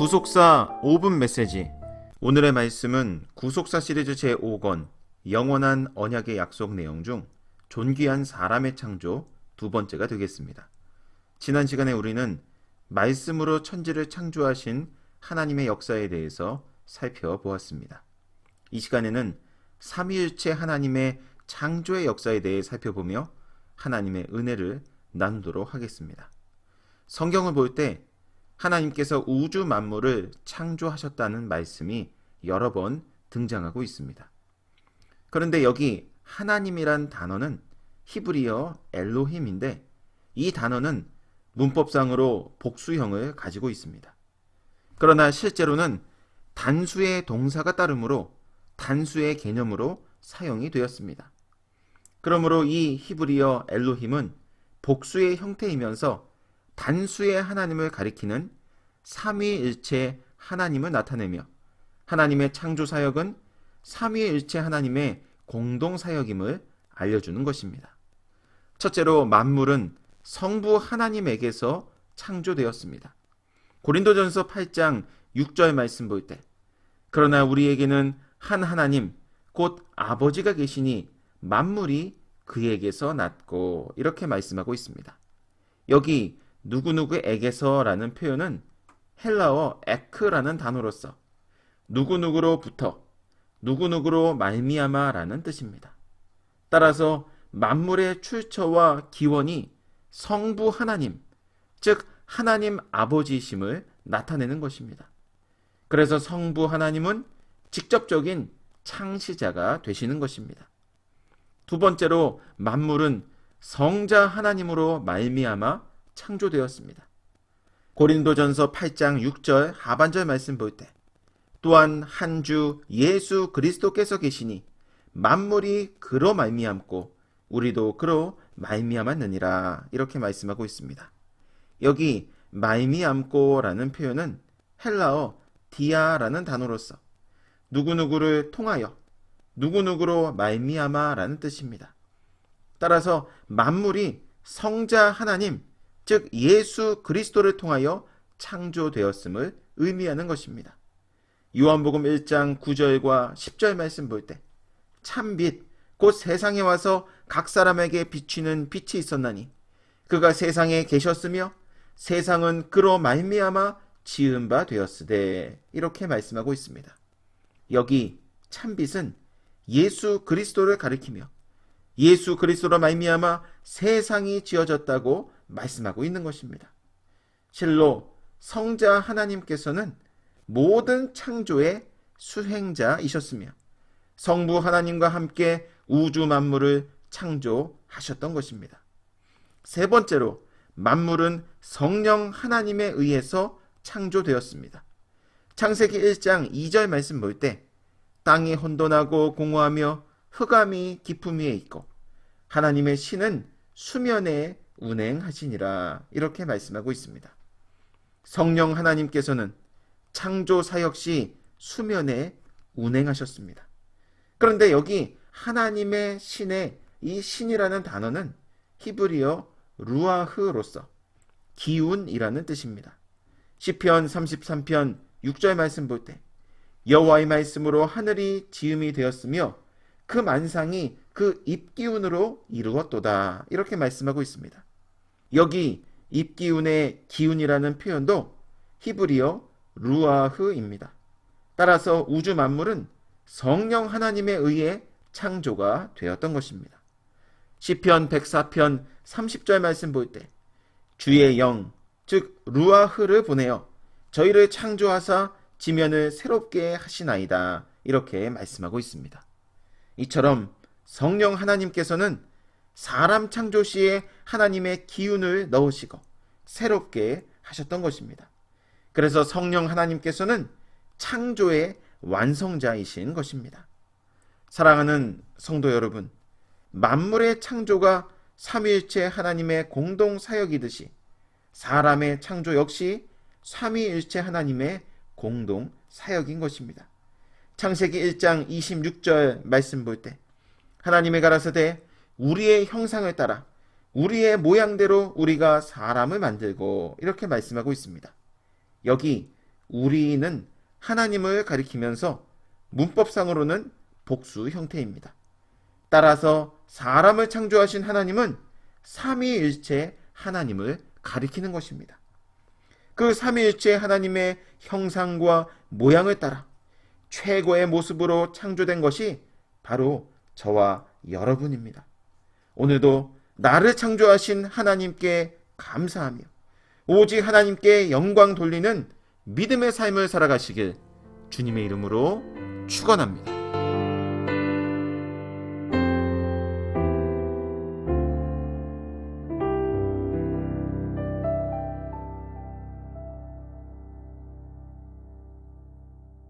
구속사 5분 메시지 오늘의 말씀은 구속사 시리즈 제5권 영원한 언약의 약속 내용 중 존귀한 사람의 창조 두 번째가 되겠습니다. 지난 시간에 우리는 말씀으로 천지를 창조하신 하나님의 역사에 대해서 살펴보았습니다. 이 시간에는 삼위일체 하나님의 창조의 역사에 대해 살펴보며 하나님의 은혜를 나누도록 하겠습니다. 성경을 볼때 하나님께서 우주 만물을 창조하셨다는 말씀이 여러 번 등장하고 있습니다. 그런데 여기 하나님이란 단어는 히브리어 엘로힘인데 이 단어는 문법상으로 복수형을 가지고 있습니다. 그러나 실제로는 단수의 동사가 따르므로 단수의 개념으로 사용이 되었습니다. 그러므로 이 히브리어 엘로힘은 복수의 형태이면서 단수의 하나님을 가리키는 삼위일체 하나님을 나타내며 하나님의 창조 사역은 삼위일체 하나님의 공동 사역임을 알려주는 것입니다. 첫째로 만물은 성부 하나님에게서 창조되었습니다. 고린도전서 8장 6절 말씀 볼 때 그러나 우리에게는 한 하나님 곧 아버지가 계시니 만물이 그에게서 났고 이렇게 말씀하고 있습니다. 여기 누구누구에게서라는 표현은 헬라어 에크라는 단어로서 누구누구로부터 누구누구로 말미암아라는 뜻입니다. 따라서 만물의 출처와 기원이 성부 하나님, 즉 하나님 아버지심을 나타내는 것입니다. 그래서 성부 하나님은 직접적인 창시자가 되시는 것입니다. 두 번째로 만물은 성자 하나님으로 말미암아 창조되었습니다. 고린도전서 8장 6절 하반절 말씀 볼 때 또한 한 주 예수 그리스도께서 계시니 만물이 그로 말미암고 우리도 그로 말미암았느니라 이렇게 말씀하고 있습니다. 여기 말미암고라는 표현은 헬라어 디아라는 단어로서 누구누구를 통하여 누구누구로 말미암아라는 뜻입니다. 따라서 만물이 성자 하나님 즉 예수 그리스도를 통하여 창조되었음을 의미하는 것입니다. 요한복음 1장 9절과 10절 말씀 볼 때 참빛 곧 세상에 와서 각 사람에게 비추는 빛이 있었나니 그가 세상에 계셨으며 세상은 그로 말미암아 지은 바 되었으되 이렇게 말씀하고 있습니다. 여기 참빛은 예수 그리스도를 가리키며 예수 그리스도로 말미암아 세상이 지어졌다고 말씀하고 있는 것입니다. 실로 성자 하나님께서는 모든 창조의 수행자이셨으며 성부 하나님과 함께 우주 만물을 창조하셨던 것입니다. 세 번째로 만물은 성령 하나님에 의해서 창조되었습니다. 창세기 1장 2절 말씀 볼 때 땅이 혼돈하고 공허하며 흑암이 깊음 위에 있고 하나님의 신은 수면에 운행하시니라 이렇게 말씀하고 있습니다. 성령 하나님께서는 창조 사역 시 수면에 운행하셨습니다. 그런데 여기 하나님의 신의 이 신이라는 단어는 히브리어 루아흐로서 기운이라는 뜻입니다. 시편 33편 6절 말씀 볼 때 여호와의 말씀으로 하늘이 지음이 되었으며 그 만상이 그 입기운으로 이루었도다. 이렇게 말씀하고 있습니다. 여기 입기운의 기운이라는 표현도 히브리어 루아흐입니다. 따라서 우주 만물은 성령 하나님에 의해 창조가 되었던 것입니다. 시편 104편 30절 말씀 볼 때 주의 영, 즉 루아흐를 보내어 저희를 창조하사 지면을 새롭게 하시나이다. 이렇게 말씀하고 있습니다. 이처럼 성령 하나님께서는 사람 창조 시에 하나님의 기운을 넣으시고 새롭게 하셨던 것입니다. 그래서 성령 하나님께서는 창조의 완성자이신 것입니다. 사랑하는 성도 여러분, 만물의 창조가 삼위일체 하나님의 공동 사역이듯이 사람의 창조 역시 삼위일체 하나님의 공동 사역인 것입니다. 창세기 1장 26절 말씀 볼 때 하나님의 가라사대 우리의 형상을 따라 우리의 모양대로 우리가 사람을 만들고 이렇게 말씀하고 있습니다. 여기 우리는 하나님을 가리키면서 문법상으로는 복수 형태입니다. 따라서 사람을 창조하신 하나님은 삼위일체 하나님을 가리키는 것입니다. 그 삼위일체 하나님의 형상과 모양을 따라 최고의 모습으로 창조된 것이 바로 저와 여러분입니다. 오늘도 나를 창조하신 하나님께 감사하며 오직 하나님께 영광 돌리는 믿음의 삶을 살아가시길 주님의 이름으로 축원합니다.